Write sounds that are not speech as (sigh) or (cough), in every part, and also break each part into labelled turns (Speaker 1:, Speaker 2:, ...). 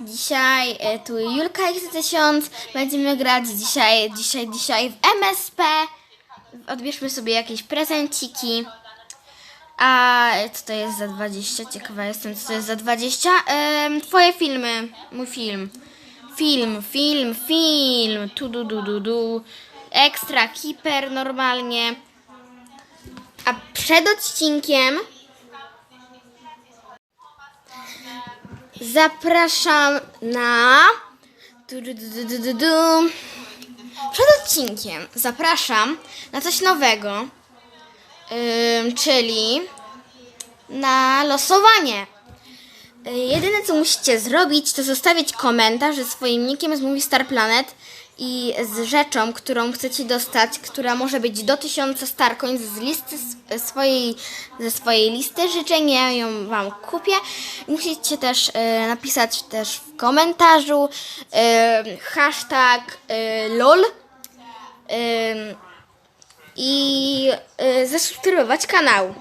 Speaker 1: Dzisiaj e, tu Julka X1000. Będziemy grać dzisiaj, dzisiaj, dzisiaj w MSP. Odbierzmy sobie jakieś prezenciki. A co to jest za 20? Ciekawa jestem, co to jest za 20. Em, twoje filmy. Mój film. Film, film, film. Tu, du, du, du, du. Ekstra, kiper normalnie. A przed odcinkiem zapraszam na. Przed odcinkiem zapraszam na coś nowego, ym, czyli na losowanie. Jedyne co musicie zrobić, to zostawić komentarz ze swoim nickiem z Movie Star Planet i z rzeczą, którą chcecie dostać, która może być do 1000 Starcoins z listy swojej, ze swojej listy życzeń. Ja ją Wam kupię. Musicie też y, napisać też w komentarzu y, hashtag y, LOL i zasubskrybować kanał.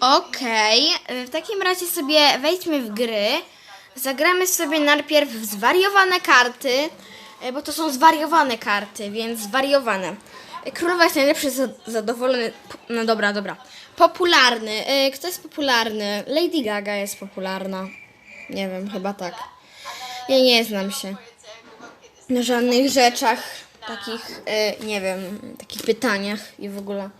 Speaker 1: Okej, w takim razie sobie wejdźmy w gry. Zagramy sobie najpierw w zwariowane karty, e, bo to są zwariowane karty, więc zwariowane. E, Królowa jest najlepszy, za- zadowolony. No dobra, dobra. Popularny. E, Kto jest popularny? Lady Gaga jest popularna. Nie wiem, chyba tak. Ja nie znam się na żadnych rzeczach, takich, nie wiem, takich pytaniach i w ogóle.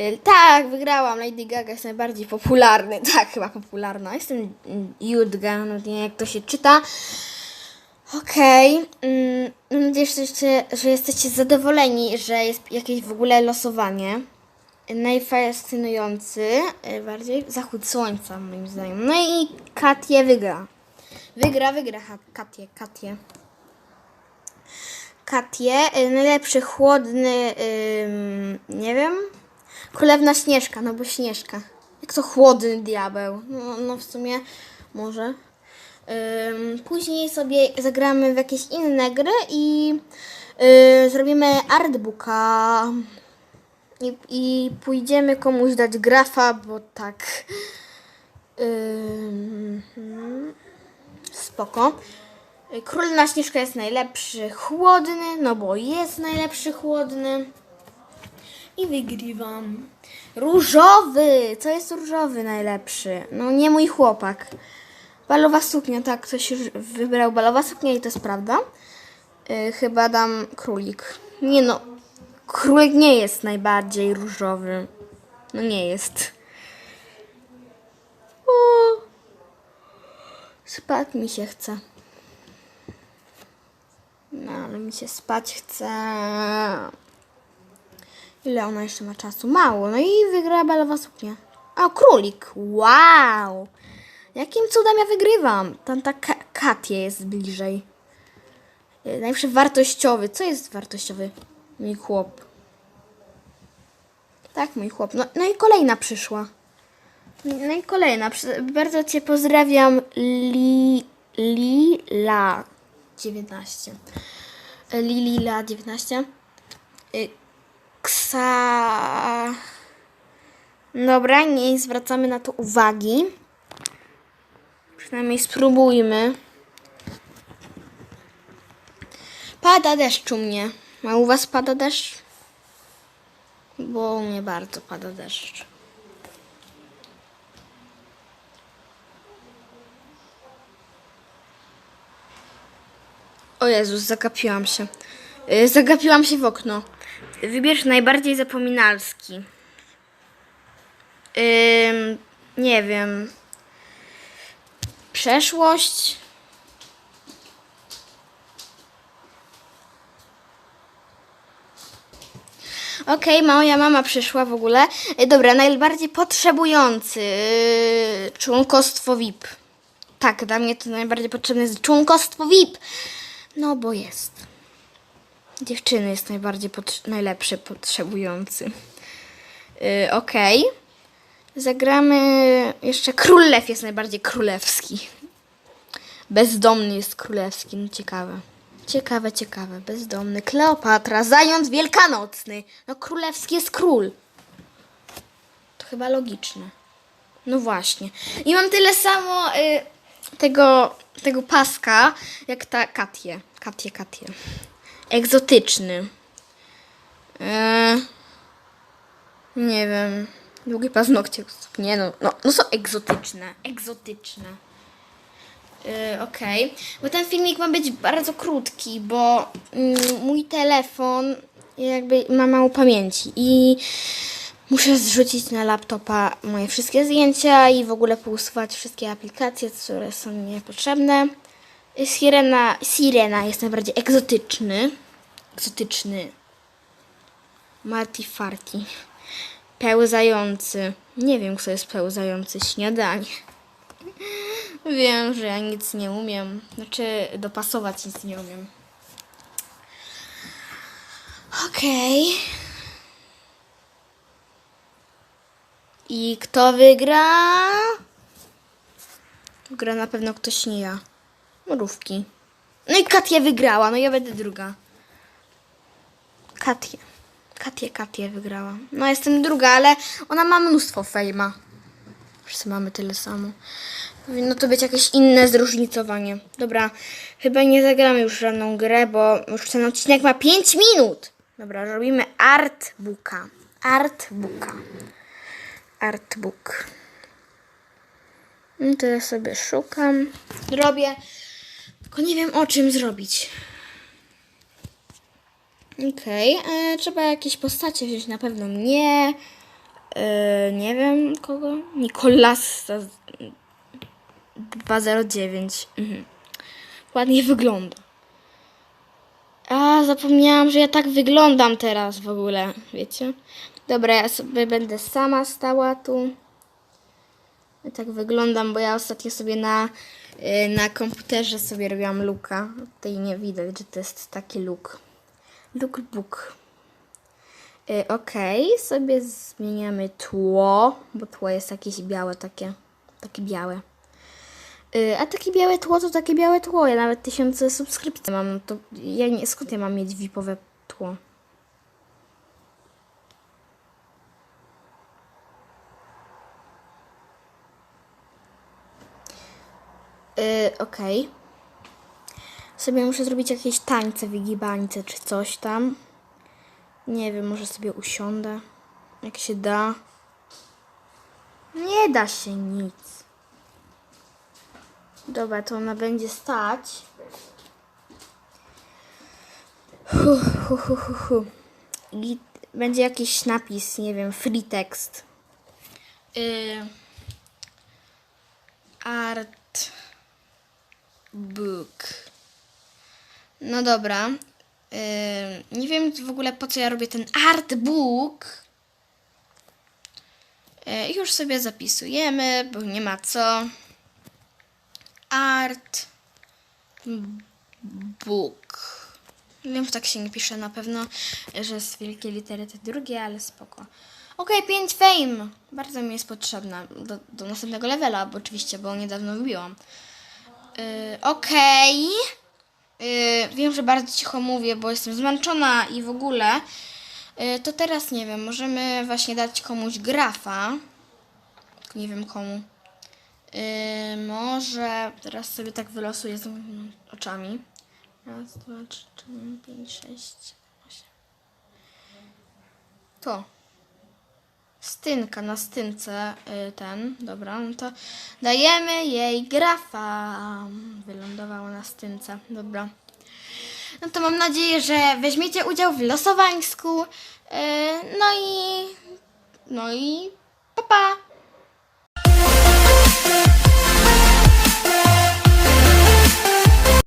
Speaker 1: Y, Tak, wygrałam. Lady Gaga jest najbardziej popularny. (laughs) Tak, chyba popularna. Jestem Judga, no nie jak to się czyta. Okej. mm, Mam nadzieję, że jesteście, że jesteście zadowoleni, że jest jakieś w ogóle losowanie. Najfascynujący y, bardziej zachód słońca, moim zdaniem. No i Katie wygra. Wygra, wygra Katie, Katie. Katie, y, najlepszy chłodny, ym, nie wiem, królewna Śnieżka, no bo Śnieżka. Jak to chłodny diabeł? No, no w sumie może. Ym, później sobie zagramy w jakieś inne gry i y, zrobimy artbooka. I, I pójdziemy komuś dać grafa, bo tak. Spoko. Y, Królewna Śnieżka jest najlepszy chłodny, no bo jest najlepszy chłodny. I wygrywam. Różowy! Co jest różowy najlepszy? No nie mój chłopak. Balowa suknia, tak, ktoś już wybrał balowa suknia i to jest prawda. Yy, chyba dam królik. Nie no, królik nie jest najbardziej różowy. No nie jest. O, spać mi się chce. No, ale mi się spać chce. Ile ona jeszcze ma czasu? Mało. No i wygra balowa suknia. A, królik. Wow! Jakim cudem ja wygrywam? Tam ta Ka- Katia jest bliżej. Y, Najpierw wartościowy. Co jest wartościowy? Mój chłop. Tak, mój chłop. No, no i kolejna przyszła. No i kolejna. Bardzo Cię pozdrawiam. Li, Lila 19. Y, Lilila 19. Ksa. Dobra, nie zwracamy na to uwagi. Przynajmniej spróbujmy. Pada deszcz u mnie. A u was pada deszcz? Bo u mnie bardzo pada deszcz. O Jezus, zagapiłam się. Y, Zagapiłam się w okno. Wybierz najbardziej zapominalski. Ym, nie wiem. Przeszłość. Okej, moja mama przyszła w ogóle. Y, Dobra, najbardziej potrzebujący. y, Członkostwo VIP. Tak, dla mnie to najbardziej potrzebne jest członkostwo VIP. No bo jest. Dziewczyny jest najbardziej najlepszy potrzebujący. Yy, Okej. Zagramy jeszcze Król Lew jest najbardziej królewski. Bezdomny jest królewski, no ciekawe. Ciekawe, ciekawe, bezdomny. Kleopatra, zając wielkanocny. No królewski jest król. To chyba logiczne. No właśnie. I mam tyle samo y, tego, tego paska, jak ta Katie. Katie, Katie. Egzotyczny. E, nie wiem. Długie paznokcie. Nie no, no, no są egzotyczne. Egzotyczne. Yy, Okej, bo ten filmik ma być bardzo krótki, bo mm, mój telefon jakby ma mało pamięci i muszę zrzucić na laptopa moje wszystkie zdjęcia i w ogóle pousuwać wszystkie aplikacje, które są niepotrzebne. Sirena, Sirena jest najbardziej egzotyczny. Egzotyczny. Marty Farty. Pełzający. Nie wiem, kto jest pełzający. Śniadanie. (laughs) Wiem, że ja nic nie umiem. Znaczy, dopasować nic nie umiem. Okej. I kto wygra? Wygra na pewno ktoś nie ja. Mrówki. No i Katia wygrała, no ja będę druga. Katia. Katia, Katia wygrała. No jestem druga, ale ona ma mnóstwo fejma. Wszyscy mamy tyle samo. Powinno to być jakieś inne zróżnicowanie. Dobra, chyba nie zagramy już żadną grę, bo już ten odcinek ma 5 minut. Dobra, robimy artbooka. Artbooka. Artbook. No to ja sobie szukam. Robię. Tylko nie wiem o czym zrobić. Okej, e, trzeba jakieś postacie wziąć, na pewno mnie. E, nie wiem kogo. Nikolasa 209. Mhm. Ładnie wygląda. A, zapomniałam, że ja tak wyglądam teraz w ogóle, wiecie? Dobra, ja sobie będę sama stała tu. Tak wyglądam, bo ja ostatnio sobie na, y, na komputerze sobie robiłam looka. Tutaj nie widać, że to jest taki look. Lookbook. Y, Okej, sobie zmieniamy tło, bo tło jest jakieś białe takie, takie białe. Y, A takie białe tło to takie białe tło. Ja nawet tysiące subskrypcji mam. To ja nie, skąd ja mam mieć VIP-owe tło? Yy, Okej. Sobie muszę zrobić jakieś tańce, wygibańce czy coś tam. Nie wiem, może sobie usiądę. Jak się da. Nie da się nic. Dobra, to ona będzie stać. Hu, hu, hu, hu, hu. I będzie jakiś napis, nie wiem, free text. Y, art book. No dobra. Y, nie wiem w ogóle po co ja robię ten artbook. Y, już sobie zapisujemy, bo nie ma co. Art book. Wiem, że tak się nie pisze na pewno, że jest wielkie litery te drugie, ale spoko. Okej, 5 fame. Bardzo mi jest potrzebna do, do następnego levela, bo oczywiście, bo niedawno wybiłam. Yy, Okej. Yy, wiem, że bardzo cicho mówię, bo jestem zmęczona i w ogóle. Yy, to teraz nie wiem, możemy właśnie dać komuś grafa. Nie wiem komu. Yy, może teraz sobie tak wylosuję z oczami. Raz, dwa, trzy, cztery, pięć, sześć, osiem. To. Stynka na stynce y, ten, dobra, no to dajemy jej grafa. Wylądowało na stynce, dobra. No to mam nadzieję, że weźmiecie udział w losowańsku. y, no i. No i. Pa, pa!